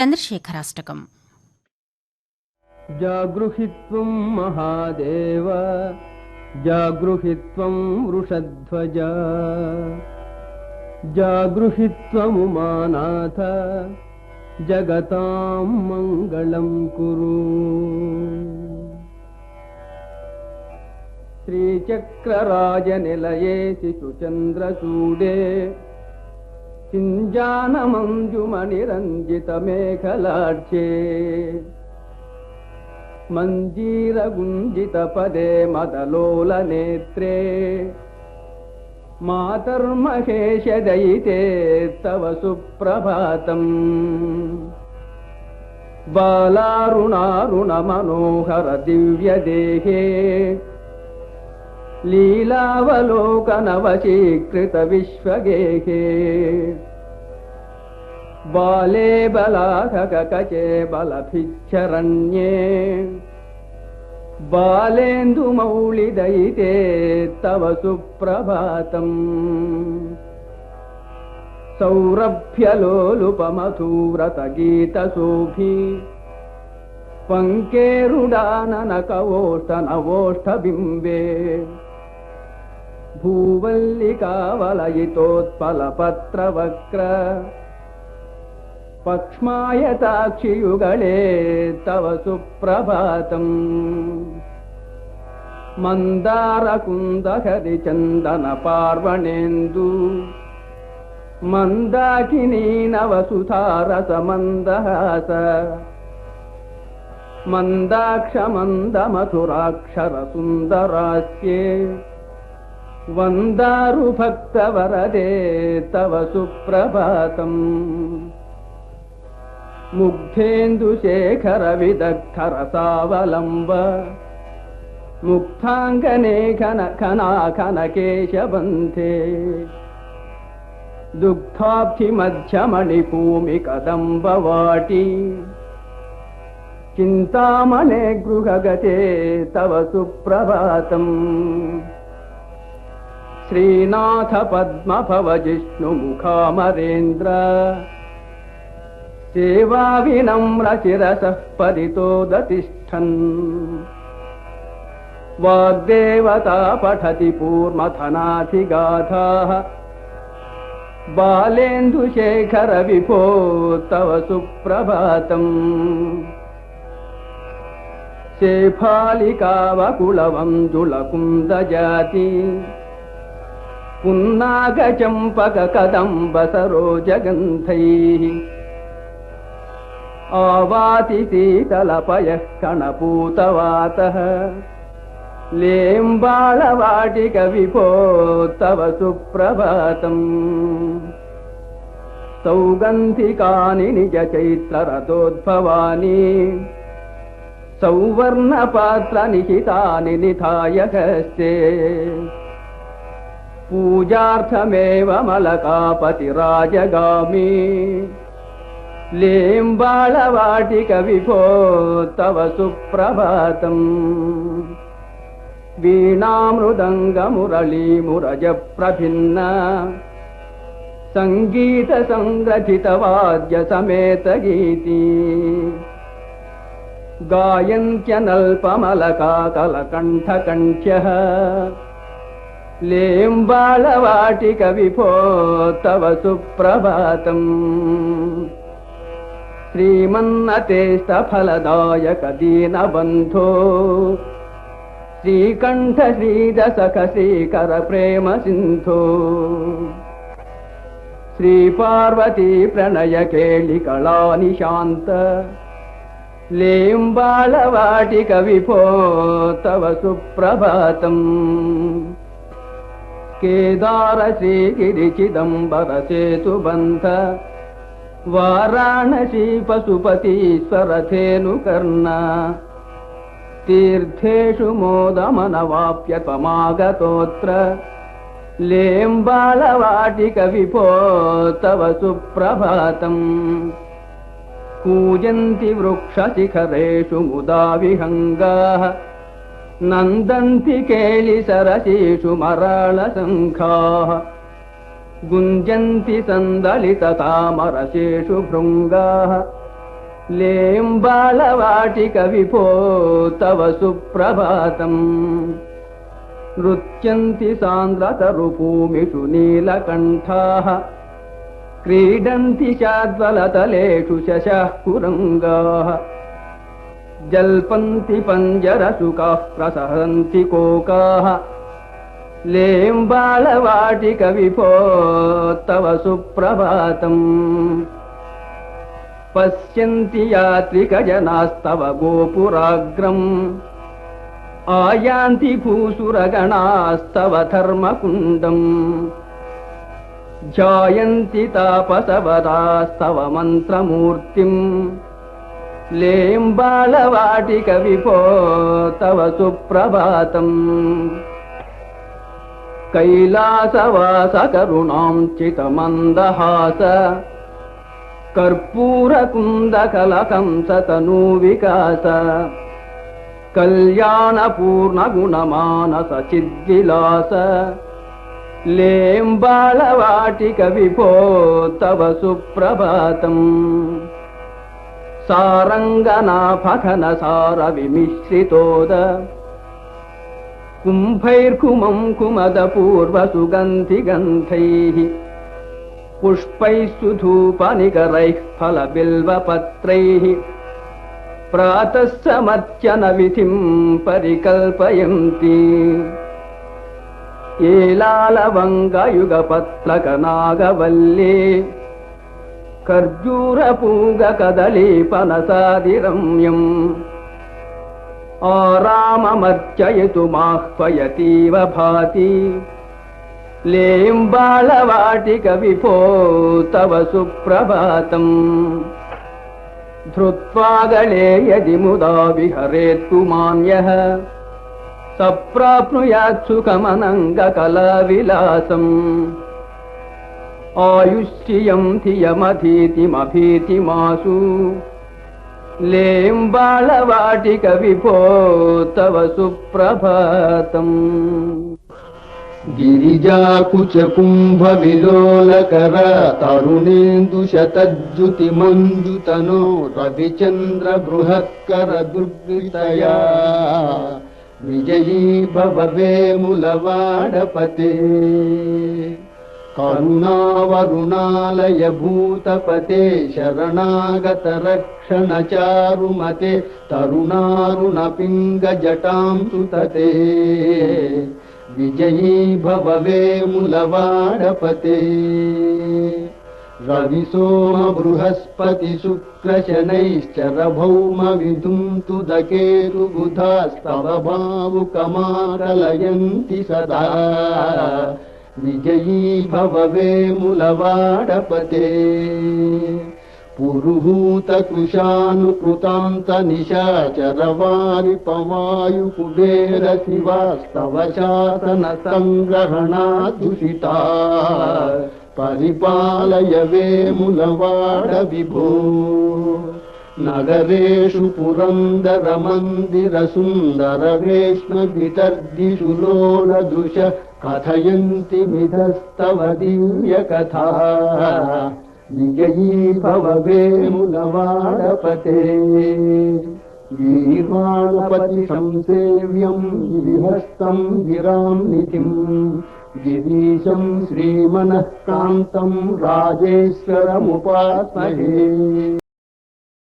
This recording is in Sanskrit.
చంద్రశేఖరాష్టకం. జాగృహిత్వం మహాదేవ జాగృహిత్వం వృషధ్వజ జాగృహిత్వముమానాథ జగతాం మంగళం కురు. శ్రీచక్రరాజనిలయే శిశుచంద్రచూడే चिञ्जानमञ्जुमणिरञ्जितमेखलाढ्ये मञ्जीरगुञ्जितपदे मदलोलनेत्रे। मातर्महेशदयिते तव सुप्रभातम्। बालारुणारुणमनोहर दिव्यदेहे लीलावलोकनवशीकृतविश्वगेहे बाले बलाघकचे बलभिच्छरण्ये। बालेन्दुमौलिदयिते तव सुप्रभातम्। सौरभ्यलोलुपमधुव्रतगीतशोभि पङ्केरुडाननकवोष्ठनवोष्ठबिम्बे भूवल्लिकावलयितोत्पलपत्रवक्र। पक्ष्मायताक्षियुगळे तव सुप्रभातम् मन्दारकुन्दहरिचन्दनपार्वणेन्दु। मन्दाकिनी नवसुधारसमन्दहास वन्दारुभक्तवरदे तव सुप्रभातम्। मुग्धेन्दुशेखरविदग्धरसावलम्ब मुक्ताङ्गने खन खनाखनकेशबन्धे दुग्धाब्धिमध्यमणिभूमिकदम्बवाटी चिन्तामणे गृहगते तव सुप्रभातम् श्रीनाथ पद्मभवजिष्णुमुखामरेन्द्र सेवाविनम्रशिरसः परितोदतिष्ठन्। वाग्देवता पठति पूर्मथनाधिगाथाः बालेन्दुशेखर विभो तव सुप्रभातम् పున్నాగచంపక కదంబ సరోజగంధై. ఆవాతి శీతలపయ కణపూతవాత. లేంబాళవాటిక విభో తవ సుప్రభాతం. సౌగంధికాని నిజ చైత్రరథోద్భవాని సౌవర్ణ పాత్ర నిహితాని నిధాయ पूजार्थमेव मलकापतिराजगामी। लेम्बाळवाटिकविभो तव सुप्रभातम्। वीणामृदङ्गमुरलीमुरजप्रभिन्न। सङ्गीतसङ्ग्रथितवाद्यसमेतगीति। गायन्त्यनल्पमलकाकलकण्ठकण्ठ्यः లేం బాళవాటి కవిపో తవ సుప్రభాతం. శ్రీమన్నతేష్టఫలదాయక దీనబంధో. శ్రీకంఠ శ్రీదశక శ్రీకర ప్రేమ సింధో. శ్రీపార్వతీ ప్రణయ కేళికళా నిశాంత లేం కవిపో తవ సుప్రభాతం. ಕೇದಾರ ಶ್ರೀಗಿರಿ ಚಿದಂಬರ ಸೇತುಬಂಧ ವಾರಾಣಸಿ ಪಶುಪತೀಶ್ವರ ಧೇನು ಕರ್ಣ తీర్థేషు మోదమనవాప్య త్వమాగతోత్ర లేంబాళవాటిక విభో తవ సుప్రభాతం కూజంతి వృక్షశిఖరేషు ముదా విహంగా నందంతి కేళి సరసీషు ಮರಳ శంఖా గుంజంతి ಸಂದಳಿತ తామరసేషు భృంగా. లేంబాళవాటిక విభో తవ సుప్రభాతం. నృత్యంతి సాంద్రత రుపూమిషు నీలకంఠా. క్రీడంతి చాద్వలతలేషు శశ కురంగా. జల్పంతి పంజరసుకాః ప్రసహంతి కోకాః లేంబాళవాటిక విభో తవ సుప్రభాతం. పశ్యంతి యాత్రికజనాస్తవ గోపురాగ్రం. ఆయాంతి భూసురగణాస్తవ ధర్మకుండం. ధ్యాయంతి తాపసవదాస్తవ మంత్రమూర్తిం. मन्त्रमूर्तिम् लेम्बालवाटिक विभो तव सुप्रभातम् कैलासवासकरुणाम् चितमन्दहास कर्पूरकुन्दकलकम् सतनूविकास कल्याणपूर्णगुणमानसचिद्विलास लेम्बालवाटिक विभो तव सुप्रभातम् సారంగనాభన సార విమిశ్రితోద కుంభైర్కుమం కుమద పూర్వసుగంధిగంధై పుష్పైస్సుధూపనికరైః ఫలబిల్వపత్రై ప్రాతः సమత్యన విధిం పరికల్పయంతి ఏలాలవంగయుగపత్లకనాగవల్లే ఖర్జూర పూంగ కదలి పనసాదిరమ్యం ఆరామమర్చయతు మాహ్వయతీవ భాతి. లేంబాళవాటిక విభో తవ సుప్రభాతం. ధృత్వాగలేయది ముదా విహరేత్ కుమాన్య సప్రాప్నుయాత్సుకమనంగ కళా విలాసం आयुष्यम् धियमधीतिमभीतिमासु लेम्बालवाटिक विभो तव सुप्रभातम् गिरिजाकुचकुम्भविलोलकर तरुणेन्दुशतज्युतिमञ्जुतनो रविचन्द्र बृहत्कर दुर्वितया विजयी भववे मुलवाडपते करुणावरुणालय भूतपते शरणागत रक्षणचारुमते तरुणारुणपिङ्गजटाम् सुतते विजयी भववे मुलवाडपते रविसोम बृहस्पति शुक्रशनैश्चर भौम विधुम् तुदकेतु बुधास्तव भावुकमाकलयन्ति सदा विजयी भववे मुलवाडपते। पुरुहूतकृशानुकृतान्त निशाचरवारिपवायु कुबेर शिवास्तव शासन सङ्ग्रहणादूषिता परिपालय वे मुलवाड विभो नगरेषु पुरन्दर मन्दिर सुन्दर वेश्म वितर्दिषु लोलदृश कथयन्ति विधस्तव दिव्यकथा। विजयी भववे मुलवाडपते गीर्वाणपति संसेव्यम् गिरिहस्तम् गिराम् निधिम् गिरीशम् श्रीमनः कान्तम् राजेश्वरमुपात्महे